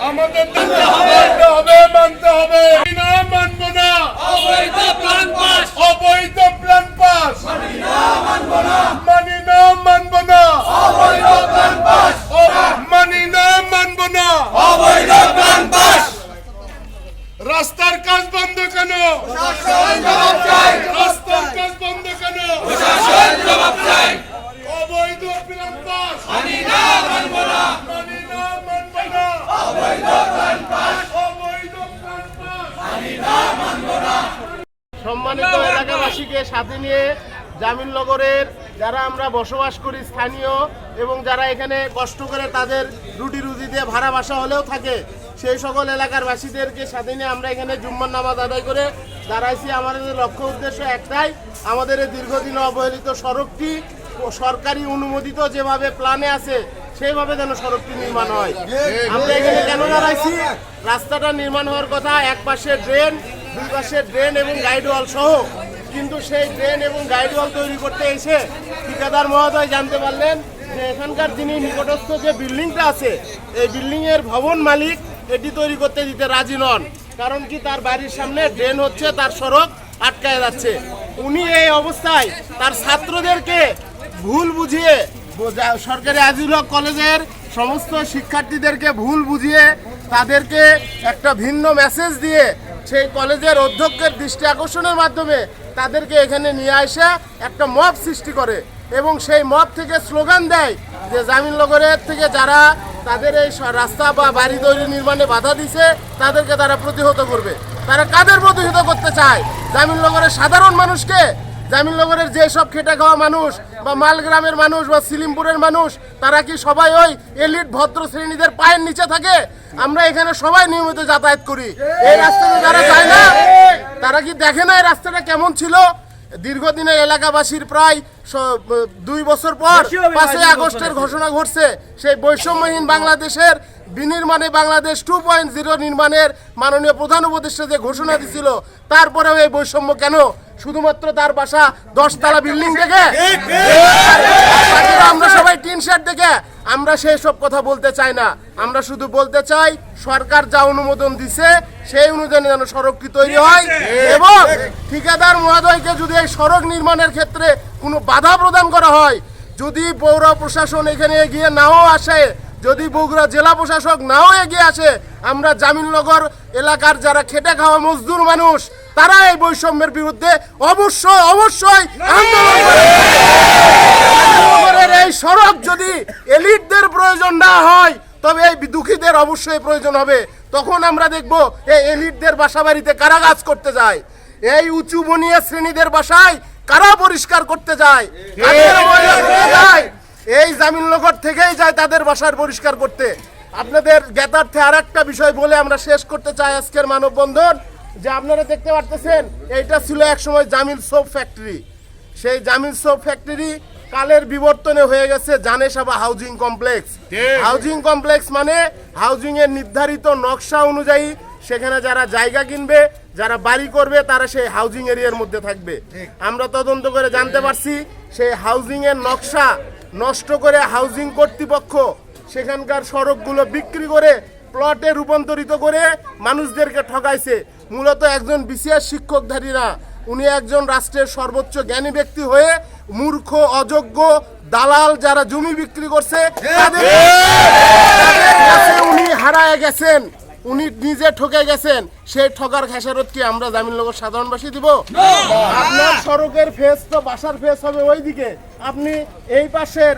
আমাদের হবে। হবে মানতে হবে। না অবৈধ প্ল্যান পাস অবৈধ প্ল্যান পাস মানি না মানবো না মানি না মানবো না অবৈধ প্ল্যান পাস মানি না মানবো না অবৈধ প্ল্যান পাস রাস্তার কাজ বন্ধ কেন প্রশাসন জবাব চাই রাস্তার কাজ বন্ধ কেন প্রশাসন জবাব চাই অবৈধ প্ল্যান পাস মানি না মানব না মানি না মানবো না অবৈধ প্ল্যান পাস অবৈধ প্ল্যান পাস সম্মানিত এলাকাবাসীকে সাথে নিয়ে জামিননগরের যারা আমরা বসবাস করি স্থানীয় এবং যারা এখানে কষ্ট করে তাদের রুটি রুজি দিয়ে ভাড়া বাসা হলেও থাকে, সেই সকল এলাকার বাসীদেরকে সাথে নিয়ে আমরা এখানে জুম্মার নামাজ আদায় করে দাঁড়াইছি। আমাদের লক্ষ্য উদ্দেশ্য একটাই, আমাদের এই দীর্ঘদিন অবহেলিত সড়কটি সরকারি অনুমোদিত যেভাবে প্ল্যানে আছে, সেইভাবে যেন সড়কটি নির্মাণ হয়। আমরা এখানে কেন দাঁড়াইছি? রাস্তাটা নির্মাণ হওয়ার কথা, এক পাশে ড্রেন, দুই পাশে ড্রেন এবং গাইড ওয়াল সহ কিন্তু সেই ড্রেন এবং গাইড ওয়াল তৈরি করতে এসে ঠিকাদার মহোদয় জানতে পারলেন যে এখানকার যিনি নিকটস্থ যে বিল্ডিংটা আছে, এই বিল্ডিং এর ভবন মালিক এটি তৈরি করতে দিতে রাজি নন। কারণ কি তার বাড়ির সামনে ড্রেন হচ্ছে, তার সড়ক আটকায় যাচ্ছে। উনি এই অবস্থায় তার ছাত্রদেরকে ভুল বুঝিয়ে সরকারি আজিউল হক কলেজের সমস্ত শিক্ষার্থীদেরকে ভুল বুঝিয়ে তাদেরকে একটা ভিন্ন মেসেজ দিয়ে সেই কলেজের অধ্যক্ষের দৃষ্টি আকর্ষণের মাধ্যমে তাদেরকে এখানে নিয়ে আসে একটা মব সৃষ্টি করে এবং সেই মব থেকে স্লোগান দেয় যে জামিননগরের থেকে যারা তাদের এই রাস্তা বা বাড়ি তৈরি নির্মাণে বাধা দিছে, তাদেরকে তারা প্রতিহত করবে। তারা কাদের প্রতিহত করতে চায়? জামিননগরের সাধারণ মানুষকে জামিননগরের যেসব খেটে খাওয়া মানুষ বা মালগ্রামের মানুষ বা সিলিমপুরের মানুষ তারা কি সবাই ওই এলিট ভদ্র শ্রেণীদের পায়ের নিচে থাকে? আমরা এখানে সবাই নিয়মিত যাতায়াত করি। এই রাস্তাতে যারা যায় না তারা কি দেখে না এই রাস্তাটা কেমন ছিল? দীর্ঘদিনের এলাকাবাসীর প্রায় দুই বছর পর পাঁচই আগস্টের ঘোষণা ঘটছে। সেই বৈষম্যহীন বাংলাদেশের বিনির্মাণে বাংলাদেশ টু পয়েন্ট জিরো নির্মাণের মাননীয় প্রধান উপদেষ্টা যে ঘোষণা দিছিল তারপরেও এই বৈষম্য কেন শুধুমাত্র তার বাসা দশতলা বিল্ডিং দেখে আমরা সবাই টিন শেড দেখে। আমরা সেই সব কথা বলতে চাই না। আমরা শুধু বলতে চাই সরকার যা অনুমোদন দিছে সেই অনুযায়ী যেন সড়কটি তৈরি হয় এবং ঠিকাদার মহোদয়কে যদি এই সড়ক নির্মাণের ক্ষেত্রে কোনো বাধা প্রদান করা হয় যদি পৌর প্রশাসন এখানে এগিয়ে নাও আসে যদি বগুড়া জেলা প্রশাসক নাও এগিয়ে আসে আমরা জামিননগর এলাকার যারা খেটে খাওয়া মজদুর মানুষ তারা এই বৈষম্যের বিরুদ্ধে অবশ্যই অবশ্যই আন্দোলন। এই সড়ক যদি এলিটদের প্রয়োজন না হয়, তবে এই দুঃখীদের অবশ্যই প্রয়োজন হবে। তখন আমরা দেখব এই এলিটদের বাসা বাড়িতে কারা কাজ করতে যায়। এই উঁচু বনিয়া শ্রেণীদের বাসায় কারা পরিষ্কার করতে যায়? এই জামিননগর থেকেই যায় তাদের বাসার পরিষ্কার করতে। আপনাদের জ্ঞাতার্থে আর একটা বিষয় বলে আমরা শেষ করতে চাই আজকের মানববন্ধন। যে আপনারা দেখতে পারতেছেন এইটা ছিল একসময় জামিল সোপ ফ্যাক্টরি। সেই জামিল সোপ ফ্যাক্টরি কালের বিবর্তনে হয়ে গেছে জানেসাবা হাউজিং কমপ্লেক্স। হাউজিং কমপ্লেক্স মানে হাউজিং এর নির্ধারিত নকশা অনুযায়ী সেখানে যারা জায়গা কিনবে যারা বাড়ি করবে তারা সেই হাউজিং এরিয়ার মধ্যে থাকবে। আমরা তদন্ত করে জানতে পারছি সেই হাউজিং এর নকশা নষ্ট করে হাউজিং কর্তৃপক্ষ সেখানকার সড়কগুলো বিক্রি করে প্লটে রূপান্তরিত করে মানুষদেরকে ঠকাইছে। মূলত একজন বিসিআর শিক্ষকধারী না উনি একজন রাষ্ট্রের সর্বোচ্চ জ্ঞানী ব্যক্তি হয়ে মূর্খ অযোগ্য দালাল যারা জমি বিক্রি করছে উনি হারায় গেছেন। উনি নিজে ঠকে গেছেন। সেই ঠকার খেসারত কি আমরা জামিননগর সাধারণবাসী দিব? আপনার সড়কের ফেস তো বাসার ফেস হবে ওইদিকে। আপনি এই পাশের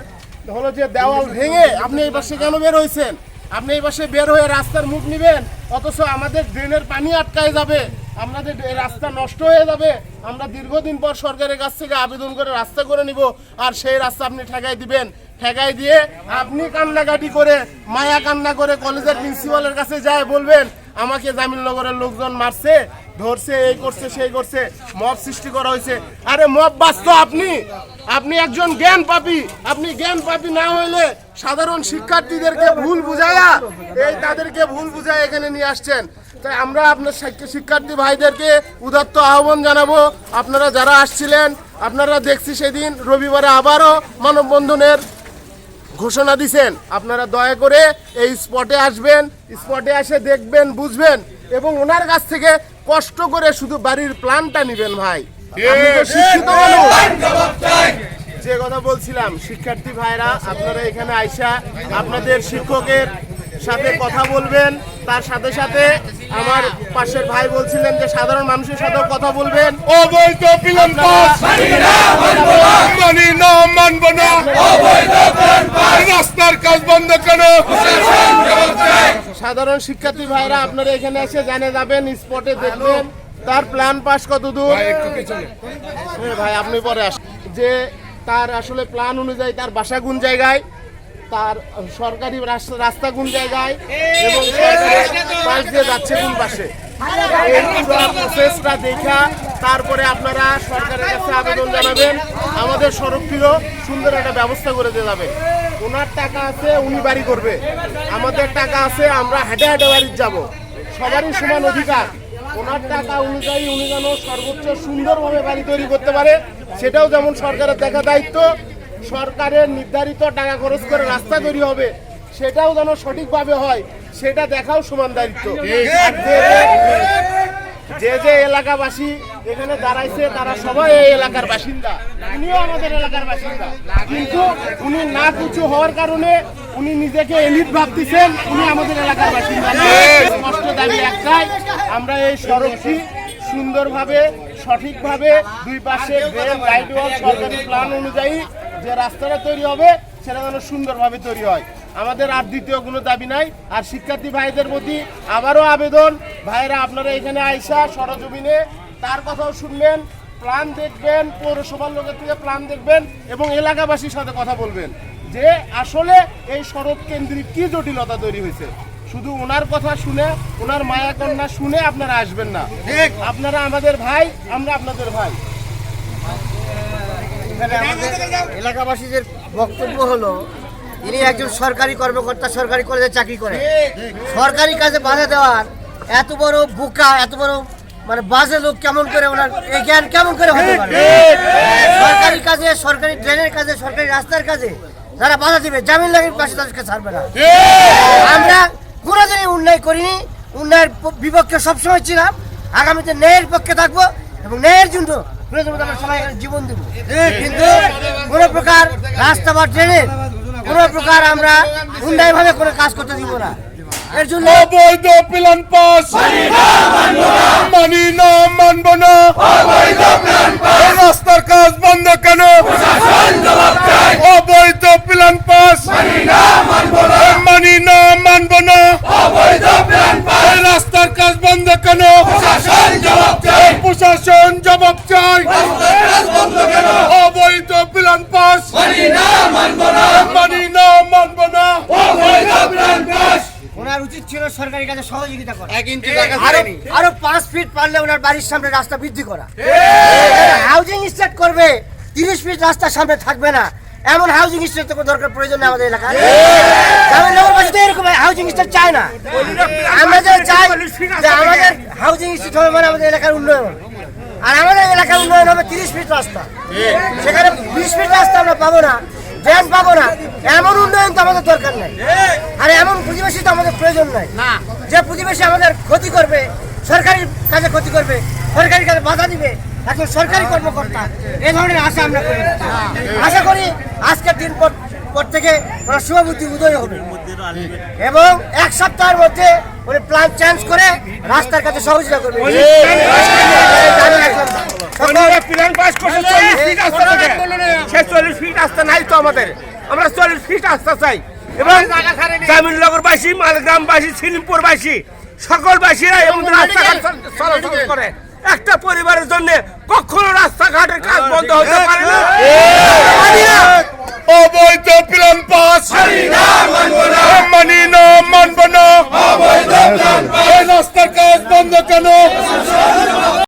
হলো যে দেওয়াল ভেঙে আপনি এই পাশে কেন বের হয়েছেন আপনি এই পাশে বের হয়ে রাস্তার মুখ নিবেন, অথচ আমাদের ড্রেনের পানি আটকায় যাবে। আপনাদের রাস্তা নষ্ট হয়ে যাবে। আমরা দীর্ঘদিন পর সরকারের কাছ থেকে আবেদন করে রাস্তা করে নিব, আর সেই রাস্তা আপনি ঠেকাই দিবেন। ঠেকাই দিয়ে আপনি কান্নাকাটি করে, মায়া কান্না করে কলেজের প্রিন্সিপালের কাছে যায়, বলবেন, আমাকে জামিননগরের লোকজন মারছে ধরছে, এই করছে, সেই করছে, মব সৃষ্টি করা হয়েছে। আরে মব বাস্ত আপনি। আপনি একজন জ্ঞান পাপি। আপনি জ্ঞান পাপি না হইলে সাধারণ শিক্ষার্থীদেরকে ভুল বুঝায়া এই তাদেরকে ভুল বুঝায় এখানে নিয়ে আসছেন। তাই আমরা আপনার শিক্ষা- শিক্ষার্থী ভাইদেরকে উদাত্ত আহ্বান জানাব। আপনারা যারা আসছিলেন, আপনারা দেখছি সেদিন রবিবারে আবারও মানববন্ধনের ঘোষণা দিছেন। আপনারা দয়া করে এই স্পটে আসবেন, স্পটে এসে দেখবেন, বুঝবেন এবং ওনার কাছ থেকে কষ্ট করে শুধু বাড়ির প্ল্যানটা নেবেন ভাই। আপনি তো শিক্ষিত মানুষ। যে কথা বলছিলাম শিক্ষার্থী ভাইরা আপনারা এখানে আইসা আপনাদের শিক্ষকের সাথে কথা বলবেন। তার সাথে সাথে আমার পাশের ভাই বলছিলেন যে সাধারণ মানুষের সাথেও কথা বলবেন। অবৈধ পিলন পাস। মানি না মানব না। অবৈধ প্ল্যান পাস। রাস্তার কাজ বন্ধ কেন? সাধারণ শিক্ষার্থী ভাইরা আপনারা এখানে এসে জানে যাবেন স্পটে দেখবেন। তার প্ল্যান পাস কত দূর ভাই আপনি পরে আস যে তার আসলে প্ল্যান অনুযায়ী তার বাসা কোন জায়গায় তার সরকারি রাস্তা কোন জায়গায় এবং পাশ দিয়ে যাচ্ছে কোন পাশে। এই পুরো প্রসেসটা দেখা তারপরে আপনারা সরকারের কাছে আবেদন জানাবেন। আমাদের সড়কটিরও সুন্দর একটা ব্যবস্থা করে দিয়ে যাবে ওনার টাকা আছে উনি বাড়ি করবে। আমাদের টাকা আছে আমরা হেঁটে হেঁটে বাড়ি যাব। সবারই সমান অধিকার। ওনার টাকা অনুযায়ী উনি যেন সর্বোচ্চ সুন্দরভাবে বাড়ি তৈরি করতে পারে সেটাও যেমন সরকারের দেখা দায়িত্ব। সরকারের নির্ধারিত টাকা খরচ করে রাস্তা তৈরি হবে সেটাও যেন সঠিকভাবে হয় সেটা দেখাও সমান দায়িত্ব। যে- যে এলাকাবাসী এখানে দাঁড়াইছে তারা সবাই এই এলাকার বাসিন্দা। উনিও আমাদের এলাকার বাসিন্দা। কিন্তু উনি না কিছু হওয়ার কারণে উনি নিজেকে এলিট ভাবতেছেন উনি আমাদের এলাকার বাসিন্দা। স্পষ্ট দাবি একটাই আমরা এই সড়কটি সুন্দরভাবে সঠিকভাবে দুই পাশে ড্রেন গাইডওয়াল সরকারি প্ল্যান অনুযায়ী যে রাস্তাটা তৈরি হবে সেটা যেন সুন্দরভাবে তৈরি হয়। আমাদের আর দ্বিতীয় কোনো দাবি নাই। আর শিক্ষার্থী ভাইদের প্রতি আবারও আবেদন। ভাইরা, আপনারা এখানে আইসা সরজমিনে তার কথাও শুনবেন প্ল্যান দেখবেন, পৌরসভার লোকের থেকে প্ল্যান দেখবেন এবং এলাকাবাসীর সাথে কথা বলবেন যে আসলে এই সড়ক কেন্দ্রিক কি জটিলতা তৈরি হয়েছে। শুধু ওনার কথা শুনে, ওনার মায়া কন্যা শুনে আপনারা আসবেন না। আপনারা আমাদের ভাই, আমরা আপনাদের ভাই। এলাকাবাসীদের বক্তব্য হলো ইনি একজন সরকারি কর্মকর্তা, সরকারি কলেজে চাকরি করে। সরকারি কাজে বাধা দেওয়ার এত বড় বোকা, এত বড় মানে বাজে লোক কেমন করে ওনার এই জ্ঞান কেমন করে সরকারি কাজে, সরকারি ট্রেনের কাজে, সরকারি রাস্তার কাজে যারা বাধা দিবে, জামিন লাগির পাশে তাদেরকে ছাড়বে না। আমরা কোনোদিনই উন্নয়ন করিনি উন্নয়নের বিপক্ষে সবসময় ছিলাম, আগামীতে ন্যায়ের পক্ষে থাকব এবং ন্যায়ের জন্য সবাই জীবন দেবো। কিন্তু কোনো প্রকার রাস্তা বা ট্রেনের কোনো প্রকার আমরা উন্নয়ন ভাবে কোনো কাজ করতে দিব না। এর জন্য অবৈধ পিলন পাস। মানি না, মানব না। রাস্তার কাজ বন্ধ কেন? অবৈধ পিলন পাস। মানি না, মানব না। রাস্তার কাজ বন্ধ কেন? প্রশাসন জবাব চাই প্রশাসন জবাব চাই রাস্তার কাজ বন্ধ কেন অবৈধ পিলন পাস মানি না মানব না। মানি না মানব না। অবৈধ প্ল্যান পাস ওনার উচিত ছিল সরকারি কাজে সহযোগিতা করা। এক ইঞ্চি জায়গা আরও ফিট পারলে ওনার বাড়ির সামনে রাস্তা বৃদ্ধি করা। হাউজিং স্টার্ট করবে তিরিশ ফিট রাস্তার সামনে থাকবে না। এমন হাউজিং স্টার্ট তো দরকার প্রয়োজন নেই আমাদের এলাকায়। জামিননগর বাসী তো এরকম হাউজিং স্টার্ট চায় না। আমরা যে চাই যে আমাদের হাউজিং স্টার্ট হবে মানে আমাদের এলাকার উন্নয়ন। আর আমাদের এলাকার উন্নয়ন হবে তিরিশ ফিট রাস্তা। সেখানে বিশ ফিট রাস্তা আমরা পাবো না ড্রেন পাবো না। এমন উন্নয়ন তো আমাদের দরকার নাই। আর এমন প্রতিবেশী তো আমাদের প্রয়োজন নাই। যে প্রতিবেশী আমাদের ক্ষতি করবে সরকারি কাজে ক্ষতি করবে সরকারি কাজে বাধা দিবে এখন সরকারি কর্মকর্তা এ ধরনের আশা আমরা করি আশা করি আজকের দিন পর পর থেকে ওনার শুভবুদ্ধি উদয় হবে। এবং এক সপ্তাহের মধ্যে উনি প্ল্যান চেঞ্জ করে রাস্তার কাছে সহযোগিতা করবে। প্ল্যান পাস করছে চল্লিশ ফিট রাস্তা থেকে। সে চল্লিশ ফিট রাস্তা নাই তো আমাদের। আমরা চল্লিশ ফিট রাস্তা চাই। এবং জামিননগরবাসী মালগ্রামবাসী সিলিমপুরবাসী সকলবাসীরা এবং রাস্তাঘাট চলাচল করে। একটা পরিবারের জন্য কখনো রাস্তাঘাটের কাজ বন্ধ হতে পারে না। অবৈধ প্লান পাস। মানি না মানব না। রাস্তার কাজ বন্ধ কেন?